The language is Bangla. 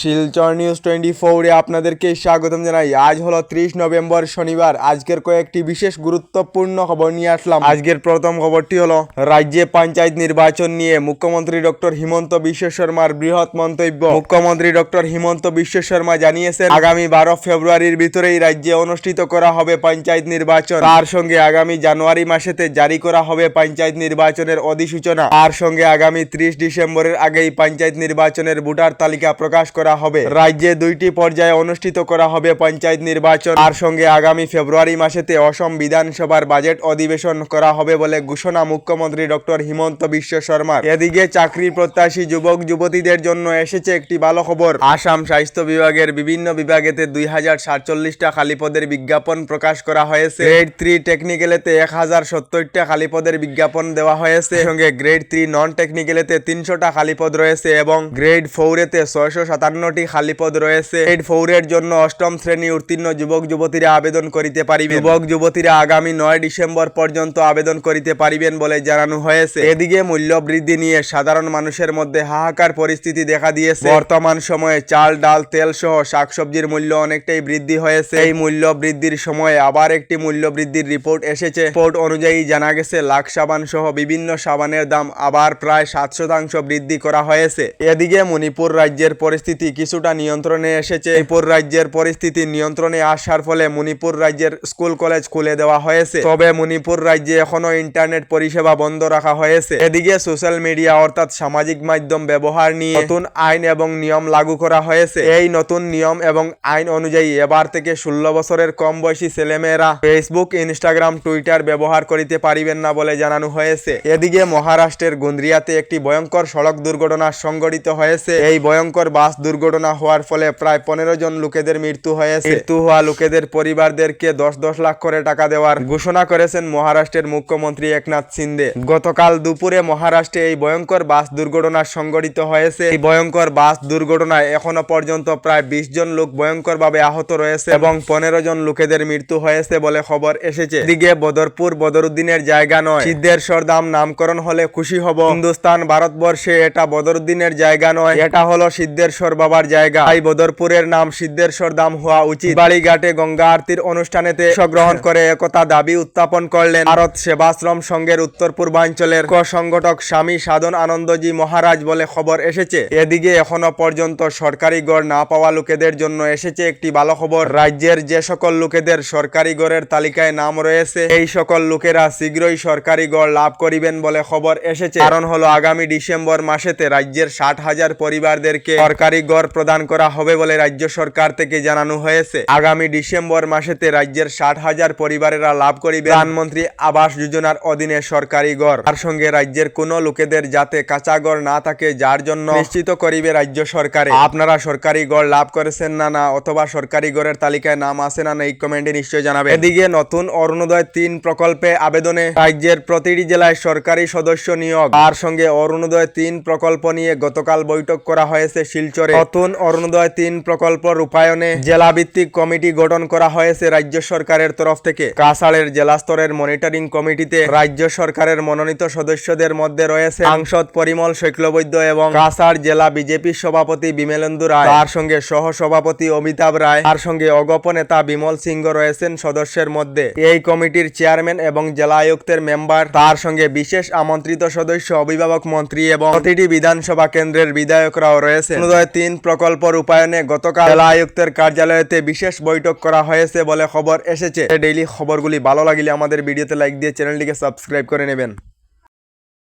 শিলচর নিউজ টোয়েন্টি ফোরে আপনাদেরকে স্বাগতম জানাই। আজ হলো ত্রিশ নভেম্বর শনিবার। আজকের কয়েকটি বিশেষ গুরুত্বপূর্ণ খবর নিয়ে আসলাম। আজকের প্রথম খবরটি হলো, রাজ্যে পঞ্চায়েত নির্বাচন নিয়ে মুখ্যমন্ত্রী ডক্টর হিমন্ত বিশ্ব শর্মার বৃহৎ মন্তব্য। মুখ্যমন্ত্রী ডক্টর হিমন্ত বিশ্ব শর্মা জানিয়েছেন, আগামী বারো ফেব্রুয়ারির ভিতরেই রাজ্যে অনুষ্ঠিত করা হবে পঞ্চায়েত নির্বাচন। তার সঙ্গে আগামী জানুয়ারি মাসেতে জারি করা হবে পঞ্চায়েত নির্বাচনের অধিসূচনা। তার সঙ্গে আগামী ত্রিশ ডিসেম্বরের আগেই পঞ্চায়েত নির্বাচনের ভোটার তালিকা প্রকাশ করা হবে। রাজ্যে দুইটি পর্যায়ে অনুষ্ঠিত করা হবে পঞ্চায়েত নির্বাচন। আর সঙ্গে আগামী ফেব্রুয়ারি মাসেতে অসম বিধানসভার বাজেট অধিবেশন করা হবে বলে ঘোষণা মুখ্যমন্ত্রী ডক্টর হিমন্ত বিশ্ব শর্মার। এদিকে চাকরি প্রত্যাশী যুবক, যুবতীদের জন্য এসেছে একটি ভালো খবর আসাম স্বাস্থ্য বিভাগের বিভিন্ন বিভাগেতে দুই হাজার সাতচল্লিশটা খালি পদের বিজ্ঞাপন প্রকাশ করা হয়েছে। গ্রেড থ্রি টেকনিক্যালেতে এক হাজার সত্তরটা খালি পদের বিজ্ঞাপন দেওয়া হয়েছে। সঙ্গে গ্রেড থ্রি নন টেকনিক্যালেতে তিনশোটা খালি পদ রয়েছে এবং গ্রেড ফোরেতে ছয়শো সাতান্নটি খালি পদ রয়েছে। গ্রেড ফোরের জন্য অষ্টম শ্রেণি উত্তীর্ণ যুবক, যুবতীরা আবেদন করিতে পারিবে যুবক, যুবতীরা আগামী নয় ডিসেম্বর পর্যন্ত আবেদন করিতে পারিবেন বলে জানানো হয়েছে। এদিকে মূল্য বৃদ্ধি নিয়ে সাধারণ মানুষের মধ্যে হাহাকার পরিস্থিতি দেখা দিয়েছে। বর্তমান সময়ে চাল, ডাল, তেল সহ শাকসবজির মূল্য অনেকটাই বৃদ্ধি হয়েছে। এই মূল্য বৃদ্ধির সময়ে আবার একটি মূল্য বৃদ্ধির রিপোর্ট এসেছে। রিপোর্ট অনুযায়ী জানা গেছে, লাখ সাবান সহ বিভিন্ন সাবানের দাম আবার প্রায় সাত শতাংশ বৃদ্ধি করা হয়েছে। এদিকে মণিপুর রাজ্যের পরিস্থিতি কিছুটা নিয়ন্ত্রণে এসেছে। মণিপুর রাজ্যের পরিস্থিতি নিয়ন্ত্রণে আসার ফলে মণিপুর রাজ্যের স্কুল কলেজ খুলে দেওয়া হয়েছে। তবে মণিপুর রাজ্যে এখনও ইন্টারনেট পরিষেবা বন্ধ রাখা হয়েছে। এদিকে সোশ্যাল মিডিয়া অর্থাৎ সামাজিক মাধ্যম ব্যবহার নিয়ে নতুন আইন এবং নিয়ম লাগু করা হয়েছে। এই নতুন নিয়ম এবং আইন অনুযায়ী এবার থেকে ষোলো বছরের কম বয়সী ছেলেমেয়েরা ফেসবুক, ইনস্টাগ্রাম, টুইটার ব্যবহার করিতে পারিবেন না বলে জানানো হয়েছে। এদিকে মহারাষ্ট্রের গুন্দ্রিয়াতে একটি ভয়ঙ্কর সড়ক দুর্ঘটনা সংঘটিত হয়েছে। এই ভয়ঙ্কর বাস দুর্ঘটনা হওয়ার ফলে প্রায় পনেরো জন লোকেদের মৃত্যু হয়েছে। মৃত্যু হওয়া লোকেদের পরিবারদেরকে দশ দশ লাখ করে টাকা দেওয়ার ঘোষণা করেছেন মহারাষ্ট্রের মুখ্যমন্ত্রী একনাথ সিন্দে। গতকাল দুপুরে মহারাষ্ট্রে এই ভয়ঙ্কর বাস দুর্ঘটনা সংঘটিত হয়েছে। এই ভয়ঙ্কর বাস দুর্ঘটনায় এখনও পর্যন্ত প্রায় বিশ জন লোক ভয়ঙ্কর ভাবে আহত রয়েছে এবং পনেরো জন লোকেদের মৃত্যু হয়েছে বলে খবর এসেছে। এদিকে বদরপুর বদরুদ্দিনের জায়গা নয়। সিদ্ধেশ্বর দাম নামকরণ হলে খুশি হব। হিন্দুস্তান ভারতবর্ষে এটা বদরুদ্দিনের জায়গা নয়। এটা হলো সিদ্ধের সিদ্ধেশ্বর বাবার জায়গা। তাই বদরপুরের নাম সিদ্ধেশ্বর দাম হওয়া উচিত। বাড়িঘাটে গঙ্গা আরতির অনুষ্ঠানেতে অংশগ্রহণ করে একতা দাবি উত্থাপন করলেন ভারত সেবাশ্রম সংঘের উত্তর পূর্বাঞ্চলের সংগঠক স্বামী সাধন আনন্দজি মহারাজ বলে খবর এসেছে। এদিকে এখনও পর্যন্ত সরকারি গড় না পাওয়া লোকেদের জন্য এসেছে একটি ভালো খবর রাজ্যের যে সকল লোকেদের সরকারি গড়ের তালিকায় নাম রয়েছে, এই সকল লোকেরা শীঘ্রই সরকারি গড় লাভ করিবেন বলে খবর এসেছে। কারণ হলো আগামী ডিসেম্বর মাসেতে রাজ্যের ষাট হাজার পরিবারদেরকে সরকারি গড় প্রদান করা হবে বলে রাজ্য সরকার থেকে জানানো হয়েছে। আগামী ডিসেম্বর মাসেতে রাজ্যের ষাট হাজার পরিবারেরা লাভ করিবে। প্রধানমন্ত্রী আবাস যোজনার অধীনে সরকারি গড়। তার সঙ্গে রাজ্যের কোন লোকেদের যাতে কাঁচা গড় না থাকে, যার জন্য নিশ্চিত করিবে রাজ্য সরকারে। আপনারা সরকারি গড় লাভ করেছেন না না, অথবা সরকারি গড়ের তালিকায় নাম আছে না না, এই কমেন্টে নিশ্চয় জানাবে এদিকে নতুন অরুণোদয় তিন প্রকল্পে আবেদনে রাজ্যের প্রতিটি জেলায় সরকারি সদস্য নিয়োগ। তার সঙ্গে অরুণোদয় তিন প্রকল্প নিয়ে গতকাল বৈঠক করা হয়েছে শিলচরে। নতুন অরুণোদয় তিন প্রকল্প রূপায়ণে জেলা ভিত্তিক কমিটি গঠন করা হয়েছে রাজ্য সরকারের তরফ থেকে। কাছাড়ের জেলা স্তরের মনিটরিং কমিটিতে রাজ্য সরকারের মনোনীত সদস্যদের মধ্যে রয়েছে সাংসদ পরিমল শৈক্লবৈদ্য এবং কাছাড় জেলা বিজেপি সভাপতি বিমেলেন্দু রায়। তার সঙ্গে সহ সভাপতি অমিতাভ রায়। তার সঙ্গে অগপ নেতা বিমল সিংহ রয়েছেন সদস্যের মধ্যে। এই কমিটির চেয়ারম্যান এবং জেলা আয়ুক্তের মেম্বার। তার সঙ্গে বিশেষ আমন্ত্রিত সদস্য অভিভাবক মন্ত্রী এবং প্রতিটি বিধানসভা কেন্দ্রের বিধায়করাও রয়েছে অরুণোদয় তিন প্রকল্প রূপায়ণে গতকাল জেলা আয়ুক্তের কার্যালয়তে বিশেষ বৈঠক করা হয়েছে বলে খবর এসেছে। ডেইলি খবরগুলি ভালো লাগলে আমাদের ভিডিওতে লাইক দিয়ে চ্যানেলটিকে সাবস্ক্রাইব করে নেবেন।